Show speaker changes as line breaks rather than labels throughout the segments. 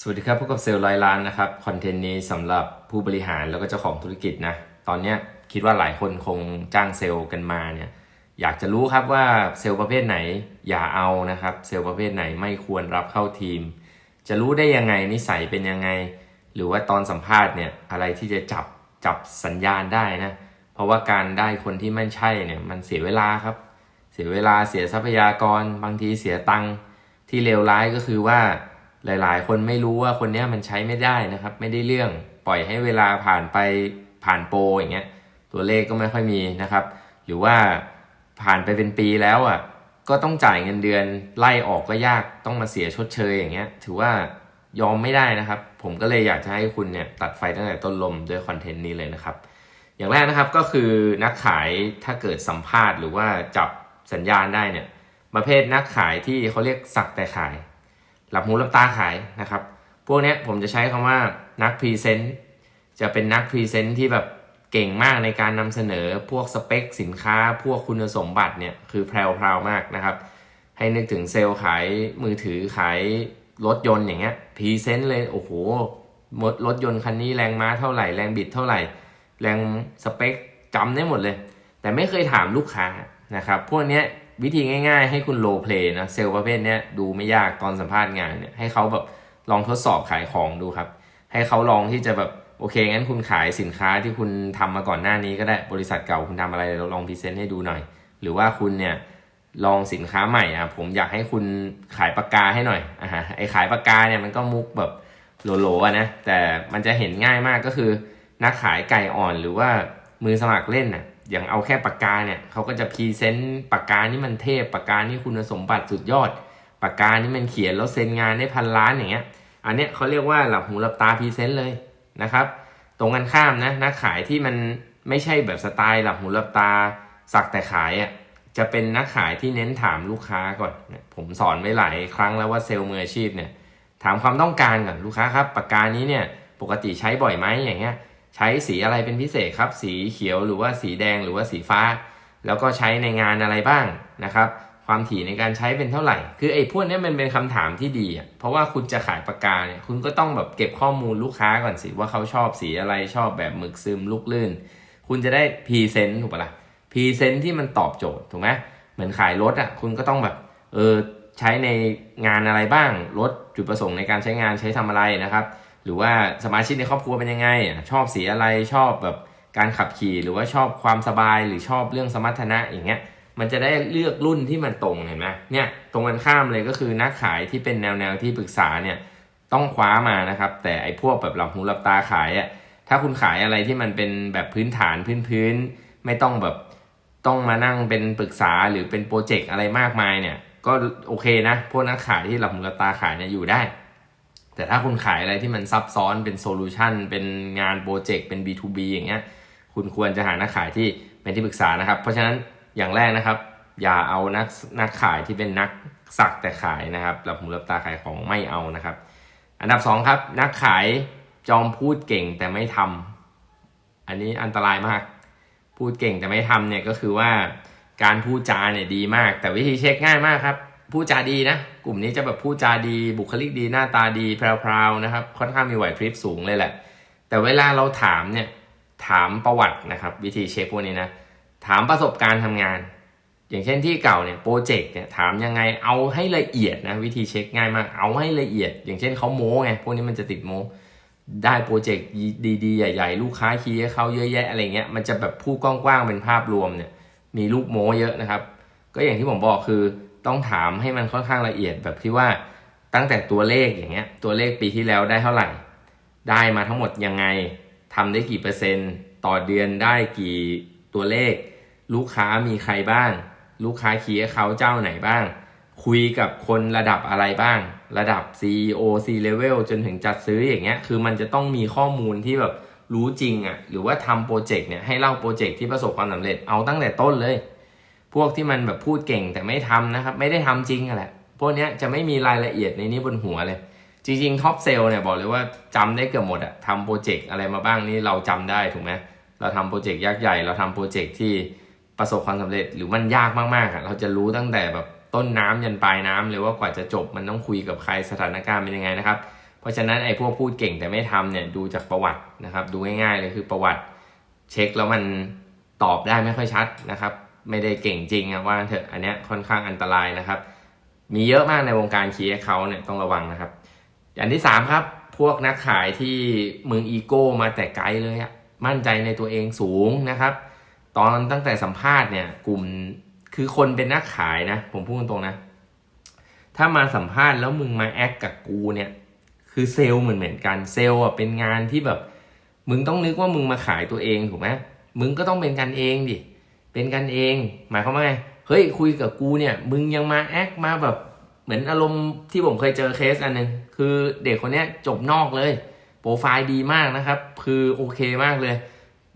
สวัสดีครับพบกับเซลล์ร้อยล้านนะครับคอนเทนต์นี้สำหรับผู้บริหารแล้วก็เจ้าของธุรกิจนะตอนนี้คิดว่าหลายคนคงจ้างเซลล์กันมาเนี่ยอยากจะรู้ครับว่าเซลล์ประเภทไหนอย่าเอานะครับ เซลล์ประเภทไหนไม่ควรรับเข้าทีม จะรู้ได้ยังไงนิสัยเป็นยังไง หรือว่าตอนสัมภาษณ์เนี่ยอะไรที่จะจับจับสัญญาณได้นะเพราะว่าการได้คนที่ไม่ใช่เนี่ยมันเสียเวลาครับ เสียเวลาเสียทรัพยากร บางทีเสียตังค์ที่เลวร้ายก็คือว่า หลายๆ คนไม่รู้ว่าคนนี้มันใช้ไม่ได้นะครับ ไม่ได้เรื่องปล่อยให้เวลาผ่านไปผ่านโปรอย่างเงี้ยตัวเลขก็ไม่ค่อยมีนะครับ หรือว่าผ่านไปเป็นปีแล้วอะก็ต้องจ่ายเงินเดือนไล่ออกก็ยากต้องมาเสียชดเชยอย่างเงี้ย ถือว่ายอมไม่ได้นะครับ ผมก็เลยอยากจะให้คุณเนี่ยตัดไฟตั้งแต่ต้นลมด้วยคอนเทนต์นี้เลยนะครับ อย่างแรกนะครับก็คือนักขายถ้าเกิดสัมภาษณ์หรือว่าจับสัญญาณได้เนี่ยประเภทนักขายที่เขาเรียกสักแต่ขาย ลับหูหลับตาขายนะครับ พวกนี้ผมจะใช้คำว่านักพรีเซนต์จะเป็นนักพรีเซนต์ที่แบบเก่งมากในการนำเสนอพวกสเปคสินค้า พวกคุณสมบัติเนี่ยคือแพรวๆมากนะครับ ให้นึกถึงเซลล์ขายมือถือขายรถยนต์อย่างเงี้ยพรีเซนต์เลยโอ้โหหมดรถยนต์คันนี้แรงม้าเท่าไหร่แรงบิดเท่าไหร่ แรงสเปคจำได้หมดเลย แต่ไม่เคยถามลูกค้านะครับ พวกเนี้ย วิธีง่าย ๆ ให้คุณโลเพลย์นะเซลล์ประเภทนี้ดูไม่ยากตอนสัมภาษณ์งานเนี่ยให้เขาแบบลองทดสอบขายของดูครับ ให้เขาลองที่จะแบบโอเคงั้นคุณขายสินค้าที่คุณทำมาก่อนหน้านี้ก็ได้บริษัทเก่าคุณทำอะไรเราลองพรีเซนต์ให้ดูหน่อย หรือว่าคุณเนี่ยลองสินค้าใหม่อะผมอยากให้คุณขายปากกาให้หน่อยอ่าฮะไอขายปากกาเนี่ยมันก็มุกแบบโหลๆนะแต่มันจะเห็นง่ายมากก็คือนักขายไก่อ่อนหรือว่ามือสมัครเล่นน่ะ อย่างเอาแค่ปากกาเนี่ยเขาก็จะพรีเซนต์ปากกานี่มันเทพปากกานี่คุณสมบัติสุดยอด ปากกานี่มันเขียนแล้วเซ็นงานได้พันล้านอย่างเงี้ย อันเนี้ยเขาเรียกว่าหลับหูหลับตาพรีเซนต์เลยนะครับ ตรงกันข้ามนะนักขายที่มันไม่ใช่แบบสไตล์หลับหูหลับตาสักแต่ขายอะจะเป็นนักขายที่เน้นถามลูกค้าก่อน ผมสอนไว้หลายครั้งแล้วว่าเซลล์มืออาชีพเนี่ยถามความต้องการก่อนลูกค้าครับปากกานี้เนี่ยปกติใช้บ่อยไหมอย่างเงี้ย ใช้สีอะไรเป็นพิเศษครับ สีเขียวหรือว่าสีแดงหรือว่าสีฟ้า แล้วก็ใช้ในงานอะไรบ้างนะครับ ความถี่ในการใช้เป็นเท่าไหร่ คือไอ้พวกนี้มันเป็นคำถามที่ดีอะเพราะว่าคุณจะขายปากกาเนี่ยคุณก็ต้องแบบเก็บข้อมูลลูกค้าก่อนสิว่าเขาชอบสีอะไรชอบแบบหมึกซึมลูกลื่น คุณจะได้พรีเซนต์ถูกปะล่ะพรีเซนต์ที่มันตอบโจทย์ถูกไหมเหมือนขายรถอะคุณก็ต้องแบบเออใช้ในงานอะไรบ้างรถจุดประสงค์ในการใช้งานใช้ทำอะไรนะครับ หรือว่าสมาชิกในครอบครัวเป็นยังไง ชอบสีอะไรชอบแบบการขับขี่หรือว่าชอบความสบายหรือชอบเรื่องสมรรถนะอย่างเงี้ยมันจะได้เลือกรุ่นที่มันตรงเห็นไหมเนี่ยตรงกันข้ามเลยก็คือนักขายที่เป็นแนวแนวที่ปรึกษาเนี่ยต้องคว้ามานะครับ แต่ไอ้พวกแบบหลับหูหลับตาขายอะถ้าคุณขายอะไรที่มันเป็นแบบพื้นฐานพื้นพื้นๆไม่ต้องแบบต้องมานั่งเป็นปรึกษาหรือเป็นโปรเจกต์อะไรมากมายเนี่ย ก็โอเคนะพวกนักขายที่หลับหูหลับตาขายเนี่ยอยู่ได้ แต่ถ้าคุณขายอะไรที่มันซับซ้อนเป็นโซลูชันเป็นงานโปรเจกต์เป็น B2B อย่างเงี้ยคุณควรจะหานักขายที่เป็นที่ปรึกษานะครับ เพราะฉะนั้นอย่างแรกนะครับ อย่าเอานักนักขายที่เป็นนักสักแต่ขายนะครับหลับหูหลับตาขายของไม่เอานะครับ อันดับสองครับนักขายจอมพูดเก่งแต่ไม่ทำอันนี้อันตรายมาก พูดเก่งแต่ไม่ทำเนี่ยก็คือว่าการพูดจาเนี่ยดีมาก แต่วิธีเช็คง่ายมากครับ พูดจาดีนะ กลุ่มนี้จะแบบพูดจาดีบุคลิกดีหน้าตาดีแพรวๆนะครับ ค่อนข้างมีไหวพริบสูงเลยแหละ แต่เวลาเราถามเนี่ยถามประวัตินะครับ วิธีเช็คพวกนี้นะ ถามประสบการณ์ทำงาน อย่างเช่นที่เก่าเนี่ยโปรเจกต์เนี่ยถามยังไงเอาให้ละเอียดนะวิธีเช็คง่ายมากเอาให้ละเอียด อย่างเช่นเขาโม้ไงพวกนี้มันจะติดโม้ได้โปรเจกต์ดีๆ ใหญ่ๆ ลูกค้าคีย์เขาเยอะแยะอะไรเงี้ยมันจะแบบพูดกว้างๆเป็นภาพรวมเนี่ยมีลูกโม้เยอะนะครับ ก็อย่างที่ผมบอกคือ ต้องถามให้มันค่อนข้างละเอียดแบบที่ว่าตั้งแต่ตัวเลขอย่างเงี้ย ตัวเลขปีที่แล้วได้เท่าไหร่ ได้มาทั้งหมดยังไงทำได้กี่เปอร์เซ็นต์ ต่อเดือนได้กี่ตัวเลข ลูกค้ามีใครบ้าง ลูกค้าคีย์เขาเจ้าไหนบ้าง คุยกับคนระดับอะไรบ้าง ระดับ CEO C level จนถึงจัดซื้ออย่างเงี้ยคือมันจะต้องมีข้อมูลที่แบบรู้จริงอะ่ะหรือว่าทำโปรเจกต์เนี่ยให้เล่าโปรเจกต์ที่ประสบความสำเร็จเอาตั้งแต่ต้นเลย พวกที่มันแบบพูดเก่งแต่ไม่ทำนะครับ ไม่ได้ทำจริงอะแหละ พวกนี้จะไม่มีรายละเอียดในนี้บนหัวเลย จริงๆท็อปเซลเนี่ยบอกเลยว่าจำได้เกือบหมดอะทำโปรเจกต์อะไรมาบ้างนี่เราจำได้ถูกไหมเราทำโปรเจกต์ยักษ์ใหญ่ เราทำโปรเจกต์ที่ประสบความสำเร็จหรือมันยากมากๆอะเราจะรู้ตั้งแต่แบบต้นน้ำยันปลายน้ำเลยว่ากว่าจะจบมันต้องคุยกับใครสถานการณ์เป็นยังไงนะครับ เพราะฉะนั้นไอ้พวกพูดเก่งแต่ไม่ทำเนี่ยดูจากประวัตินะครับ ดูง่ายๆเลยคือประวัติ เช็คแล้วมันตอบได้ไม่ค่อยชัดนะครับ ไม่ได้เก่งจริงอะว่าเถอะอันเนี้ยค่อนข้างอันตรายนะครับ มีเยอะมากในวงการคีย์เขาเนี่ยต้องระวังนะครับ อย่างที่สามครับ พวกนักขายที่มึงอีโก้มาแต่ไกลเลยอะมั่นใจในตัวเองสูงนะครับ ตอนตั้งแต่สัมภาษณ์เนี่ยกลุ่มคือคนเป็นนักขายนะ ผมพูดตรงๆนะ ถ้ามาสัมภาษณ์แล้วมึงมาแอคกับกูเนี่ยคือเซลล์เหมือนเหมือนกันเซลล์อะเป็นงานที่แบบ มึงต้องนึกว่ามึงมาขายตัวเองถูกไหมมึงก็ต้องเป็นกันเองดิ เป็นกันเอง หมายความว่าไง เฮ้ยคุยกับกูเนี่ย มึงยังมาแอคมาแบบ เหมือนอารมณ์ที่ผมเคยเจอเคสอันหนึงคือเด็กคนเนี้ยจบนอกเลย โปรไฟล์ดีมากนะครับ คือโอเคมากเลย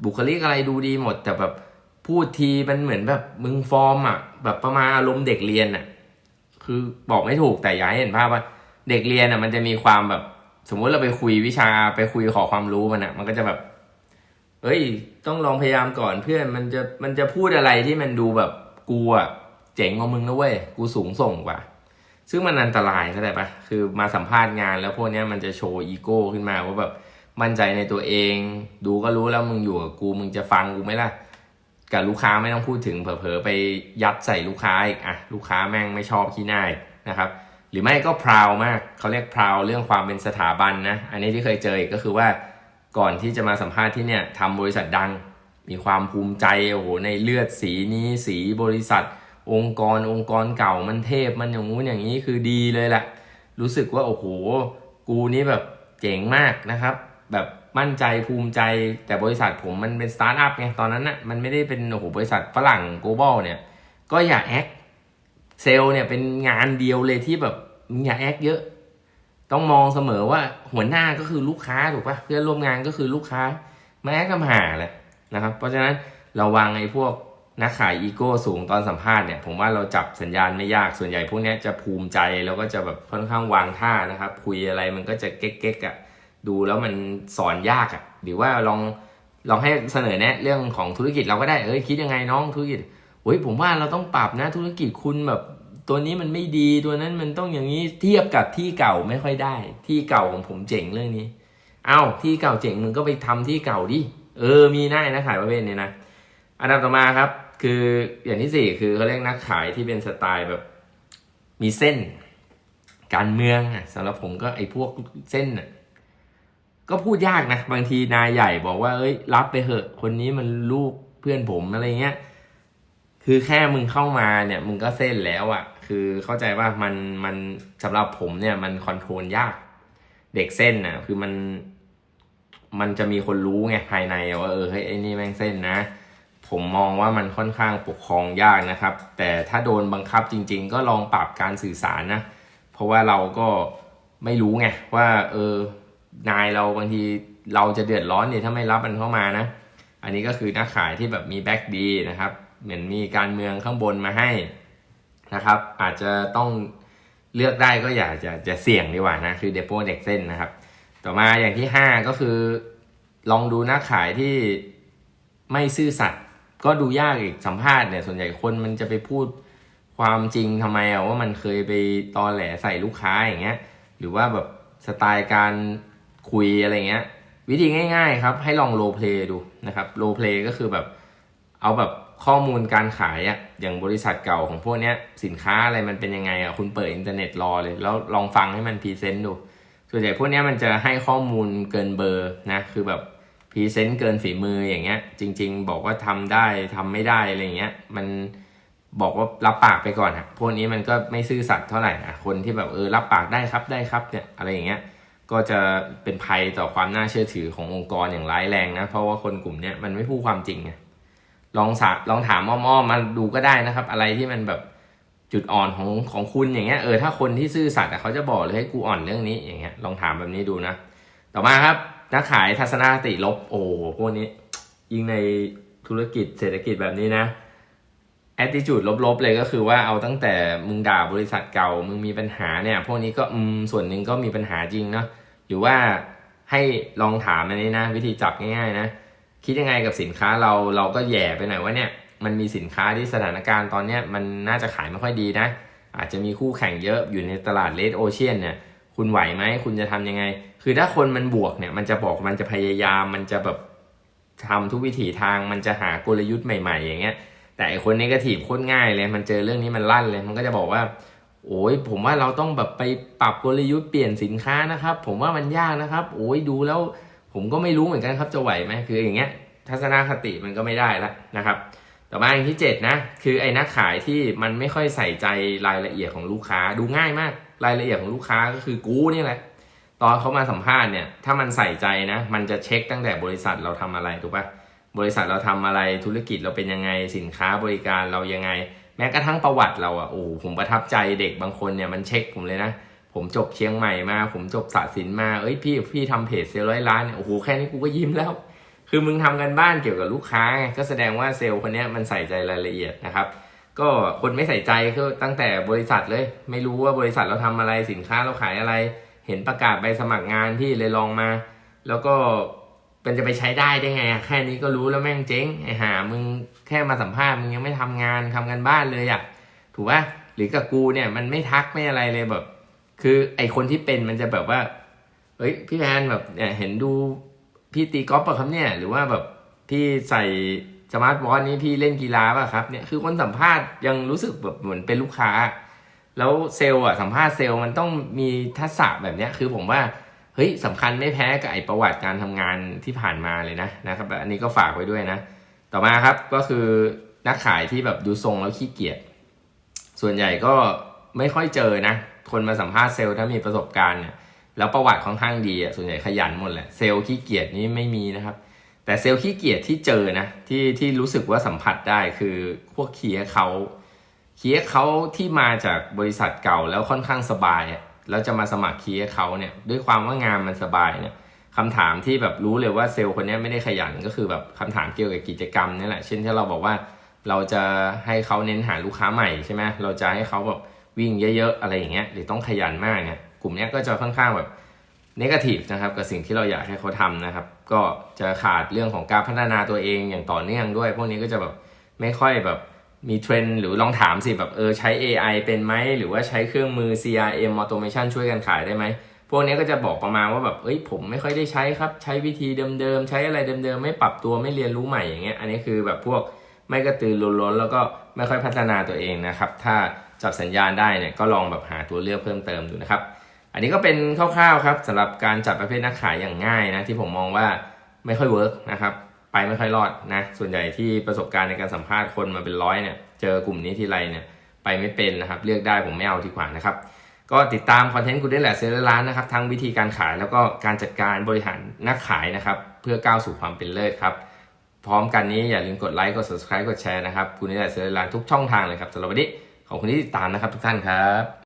บุคลิกอะไรดูดีหมด แต่แบบพูดทีมันเหมือนแบบมึงฟอร์มอะ แบบประมาณอารมณ์เด็กเรียนอะ คือบอกไม่ถูกแต่อยากให้เห็นภาพว่าเด็กเรียนอะมันจะมีความแบบ สมมุติเราไปคุยวิชาไปคุยขอความรู้มันอะ มันก็จะแบบ เอ้ย ต้องลองพยายามก่อนเพื่อนมันจะมันจะพูดอะไรที่มันดูแบบกูอะเจ๋งกว่ามึงนะเว้ยกูสูงส่งกว่า ซึ่งมันอันตรายเข้าใจปะคือมาสัมภาษณ์งานแล้วพวกเนี้ยมันจะโชว์อีโก้ขึ้นมาว่าแบบมั่นใจในตัวเอง ดูก็รู้แล้วมึงอยู่กับกูมึงจะฟังกูไหมล่ะกับลูกค้าไม่ต้องพูดถึงเผลอๆไปยัดใส่ลูกค้าอีกอะลูกค้าแม่งไม่ชอบขี้หน้านะครับ หรือไม่ก็พราวมากเขาเรียกพราวเรื่องความเป็นสถาบันนะ อันนี้ที่เคยเจออีกก็คือว่า ก่อนที่จะมาสัมภาษณ์ที่เนี่ยทำบริษัทดัง มีความภูมิใจโอ้โหในเลือดสีนี้สีบริษัท องค์กรองค์กรเก่ามันเทพมันอย่างงู้นอย่างนี้คือดีเลยแหละ รู้สึกว่าโอ้โห กูนี่แบบเจ๋งมากนะครับ แบบมั่นใจภูมิใจแต่บริษัทผมมันเป็นสตาร์ทอัพไงตอนนั้นนะ่ะมันไม่ได้เป็นโอ้โหบริษัทฝรั่ง global เนี่ย ก็อย่าแอคเซลเนี่ยเป็นงานเดียวเลยที่แบบอย่าแอคเยอะ ต้องมองเสมอว่าหัวหน้าก็คือลูกค้าถูกปะเพื่อนร่วมงานก็คือลูกค้าไม่แอคกำหาเลยนะครับ เพราะฉะนั้นระวังไอ้พวกนักขายอีโก้สูงตอนสัมภาษณ์เนี่ยผมว่าเราจับสัญญาณไม่ยากส่วนใหญ่พวกนี้จะภูมิใจแล้วก็จะแบบค่อนข้างวางท่านะครับ คุยอะไรมันก็จะเก๊กๆอะดูแล้วมันสอนยากอะหรือว่าลองลองให้เสนอแนะเรื่องของธุรกิจเราก็ได้เอ้ยคิดยังไงน้องธุรกิจโอ้ยผมว่าเราต้องปรับนะธุรกิจคุณแบบ ตัวนี้มันไม่ดีตัวนั้นมันต้องอย่างนี้เทียบกับที่เก่าไม่ค่อยได้ ที่เก่าของผมเจ๋งเรื่องนี้ เอ้าที่เก่าเจ๋งมึงก็ไปทำที่เก่าดิเออมีได้นะขายประเภทนี้นะอันดับต่อมาครับ คืออย่างที่สี่คือเขาเรียกนักขายที่เป็นสไตล์แบบมีเส้น การเมืองอะสำหรับผมก็ไอ้พวกเส้นอะก็พูดยากนะ บางทีนายใหญ่บอกว่าเอ้ย รับไปเหอะ คนนี้มันลูกเพื่อนผมอะไรเงี้ย คือแค่มึงเข้ามาเนี่ยมึงก็เส้นแล้วอะ่ะ คือเข้าใจว่ามันมันสำหรับผมเนี่ยมันคอนโทรลยาก เด็กเส้นน่ะคือมันมันจะมีคนรู้ไงภายในว่าเออเฮ้ยไอ้นี่แม่งเส้นนะ ผมมองว่ามันค่อนข้างปกครองยากนะครับ แต่ถ้าโดนบังคับจริง ๆ ก็ลองปรับการสื่อสารนะ เพราะว่าเราก็ไม่รู้ไงว่าเออนายเราบางทีเราจะเดือดร้อนเนี่ยถ้าไม่รับมันเข้ามานะ อันนี้ก็คือนักขายที่แบบมีแบ็กดีนะครับ เหมือนมีการเมืองข้างบนมาให้นะครับ อาจจะต้องเลือกได้ก็อยากจะจะเสี่ยงดีกว่านะ คือเดโปเด็กเส้นนะครับ ต่อมาอย่างที่ 5 ก็คือ ลองดูนักขายที่ไม่ซื่อสัตย์ก็ดูยากอีกสัมภาษณ์เนี่ยส่วนใหญ่คนมันจะไปพูดความจริงทำไมอะว่ามันเคยไปตอแหลใส่ลูกค้าอย่างเงี้ยหรือว่าแบบสไตล์การคุยอะไรเงี้ย วิธีง่าย ๆ ครับ ให้ลองโรเพลย์ดูนะครับโรเพลย์ก็คือแบบเอาแบบ ข้อมูลการขายอะอย่างบริษัทเก่าของพวกเนี้ยสินค้าอะไรมันเป็นยังไงอะคุณเปิดอินเทอร์เน็ตรอเลย แล้วลองฟังให้มันพรีเซนต์ดู ส่วนใหญ่พวกเนี้ยมันจะให้ข้อมูลเกินเบอร์นะคือแบบพรีเซนต์เกินฝีมืออย่างเงี้ย จริง ๆ บอกว่าทำได้ทำไม่ได้อะไรเงี้ยมันบอกว่ารับปากไปก่อนอะพวกนี้มันก็ไม่ซื่อสัตย์เท่าไหร่อะคนที่แบบเออรับปากได้ครับได้ครับเนี่ยอะไรอย่างเงี้ยก็จะเป็นภัยต่อความน่าเชื่อถือขององค์กรอย่างร้ายแรงนะเพราะว่าคนกลุ่มเนี้ยมันไม่พูดความจริงไง ลองสาลองถามอ้อมๆมาดูก็ได้นะครับ อะไรที่มันแบบจุดอ่อนของของคุณอย่างเงี้ยเออถ้าคนที่ซื่อสัตย์เขาจะบอกเลยให้กูอ่อนเรื่องนี้อย่างเงี้ยลองถามแบบนี้ดูนะ ต่อมาครับนักขายทัศนคติลบโอ้พวกนี้ ยิ่งในธุรกิจเศรษฐกิจแบบนี้นะ attitude ลบๆเลยก็คือว่าเอาตั้งแต่มึงด่าบริษัทเก่ามึงมีปัญหาเนี่ย พวกนี้ก็อืมส่วนหนึ่งก็มีปัญหาจริงเนาะหรือว่าให้ลองถามอันนี้นะ วิธีจับง่ายๆนะ คิดยังไงกับสินค้าเราเราก็แย่ไปหน่อยว่าเนี่ยมันมีสินค้าที่สถานการณ์ตอนเนี้ยมันน่าจะขายไม่ค่อยดีนะ อาจจะมีคู่แข่งเยอะอยู่ในตลาดเลดโอเชียนเนี่ยคุณไหวไหมคุณจะทำยังไง คือถ้าคนมันบวกเนี่ยมันจะบอกมันจะพยายามมันจะแบบทำทุกวิถีทางมันจะหากลยุทธ์ใหม่ ๆ อย่างเงี้ย แต่ไอคนนกาทีฟโคตรง่ายเลย มันเจอเรื่องนี้มันลั่นเลย มันก็จะบอกว่า โอ้ยผมว่าเราต้องแบบไปปรับกลยุทธ์เปลี่ยนสินค้านะครับ ผมว่ามันยากนะครับ โอ้ยดูแล้ว ผมก็ไม่รู้เหมือนกันครับจะไหวไหมคืออย่างเงี้ย ทัศนคติมันก็ไม่ได้แล้วนะครับ ต่อมาอย่างที่เจ็ดนะ คือไอ้นักขายที่มันไม่ค่อยใส่ใจรายละเอียดของลูกค้าดูง่ายมาก รายละเอียดของลูกค้าก็คือกูนี่แหละตอนเขามาสัมภาษณ์เนี่ย ถ้ามันใส่ใจนะ มันจะเช็คตั้งแต่บริษัทเราทำอะไรถูกปะบริษัทเราทำอะไรธุรกิจเราเป็นยังไงสินค้าบริการเรายังไง แม้กระทั่งประวัติเราอะโอ้ผมประทับใจเด็กบางคนเนี่ยมันเช็คผมเลยนะ ผมจบเชียงใหม่มา ผมจบศาสตร์ศิลป์มาเอ้ยพี่พี่ทำเพจเซลล์ร้อยล้านเนี่ยโอ้โหแค่นี้กูก็ยิ้มแล้ว คือมึงทำกันบ้านเกี่ยวกับลูกค้าไงก็แสดงว่าเซลล์คนนี้มันใส่ใจรายละเอียดนะครับ ก็คนไม่ใส่ใจก็ตั้งแต่บริษัทเลย ไม่รู้ว่าบริษัทเราทำอะไรสินค้าเราขายอะไร เห็นประกาศใบสมัครงานพี่เลยลองมา แล้วก็เป็นจะไปใช้ได้ได้ไง แค่นี้ก็รู้แล้วแม่งเจ๊งไอ้ห่ามึงแค่มาสัมภาษณ์มึงยังไม่ทำงานทำกันบ้านเลยอะถูกปะหรือกับกูเนี่ยมันไม่ทักไม่อะไรเลยแบบ คือไอคนที่เป็นมันจะแบบว่า เฮ้ยพี่แพนแบบเนี่ยเห็นดูพี่ตีกอล์ฟป่ะครับเนี่ย หรือว่าแบบพี่ใส่สมาร์ทวอทนี้พี่เล่นกีฬาป่ะครับเนี่ยคือคนสัมภาษณ์ยังรู้สึกแบบเหมือนเป็นลูกค้า แล้วเซลล์อะสัมภาษณ์เซลล์มันต้องมีทักษะแบบเนี้ยคือผมว่าเฮ้ยสำคัญไม่แพ้กับไอประวัติการทำงานที่ผ่านมาเลยนะนะครับอันนี้ก็ฝากไว้ด้วยนะ ต่อมาครับก็คือนักขายที่แบบดูทรงแล้วขี้เกียจส่วนใหญ่ก็ไม่ค่อยเจอนะ คนมาสัมภาษณ์เซลล์ถ้ามีประสบการณ์เนี่ยแล้วประวัติค่อนข้างดีอะส่วนใหญ่ขยันหมดแหละเซลล์ขี้เกียจนี่ไม่มีนะครับ แต่เซลล์ขี้เกียจที่เจอนะที่ที่รู้สึกว่าสัมผัสได้คือพวกเคียร์เขาเคียร์เขาที่มาจากบริษัทเก่าแล้วค่อนข้างสบายแล้วจะมาสมัครเคียร์เขาเนี่ยด้วยความว่างานมันสบายเนี่ยคำถามที่แบบรู้เลยว่าเซลล์คนนี้ไม่ได้ขยันก็คือแบบคำถามเกี่ยวกับกิจกรรมนี่แหละ เช่นที่เราบอกว่าเราจะให้เขาเน้นหาลูกค้าใหม่ใช่ไหมเราจะให้เขาแบบ วิ่งเยอะๆอะไรอย่างเงี้ยหรือต้องขยันมากเนี่ยกลุ่มเนี้ยก็จะค่อนข้างแบบนกาทีฟนะครับกับสิ่งที่เราอยากให้เขาทำนะครับ ก็จะขาดเรื่องของการพัฒนาตัวเองอย่างต่อเนื่องด้วย พวกนี้ก็จะแบบไม่ค่อยแบบมีเทรนหรือลองถามสิแบบเออใช้ AI เป็นไหมหรือว่าใช้เครื่องมือ CRM automation ช่วยกันขายได้ไหมพวกนี้ก็จะบอกประมาณว่าแบบเอ้ยผมไม่ค่อยได้ใช้ครับ ใช้วิธีเดิมๆ ใช้อะไรเดิมๆ ไม่ปรับตัวไม่เรียนรู้ใหม่อย่างเงี้ยอันนี้คือแบบพวกไม่กระตือรือร้นแล้วก็ไม่ค่อยพัฒนาตัวเองนะครับ ถ้า จับสัญญาณได้เนี่ยก็ลองแบบหาตัวเลือกเพิ่มเติมดูนะครับ อันนี้ก็เป็นคร่าวๆครับสำหรับการจัดประเภทนักขายอย่างง่ายนะที่ผมมองว่าไม่ค่อยเวิร์กนะครับไปไม่ค่อยรอดนะส่วนใหญ่ที่ประสบการณ์ในการสัมภาษณ์คนมาเป็นร้อยเนี่ยเจอกลุ่มนี้ทีไรเนี่ยไปไม่เป็นนะครับเลือกได้ผมไม่เอาดีกว่านะครับก็ติดตามคอนเทนต์กูได้แหละเซลล์ร้านนะครับทั้งวิธีการขายแล้วก็การจัดการบริหารนักขายนะครับเพื่อก้าวสู่ความเป็นเลิศครับพร้อมกันนี้อย่าลืมกดไลค์กด subscribe กดแชร์นะครับกูได้แหละเซลล์ร้านทุกช่องทางเลยครับสำหรับวันนี้ ขอบคุณที่ติดตามนะครับทุกท่านครับ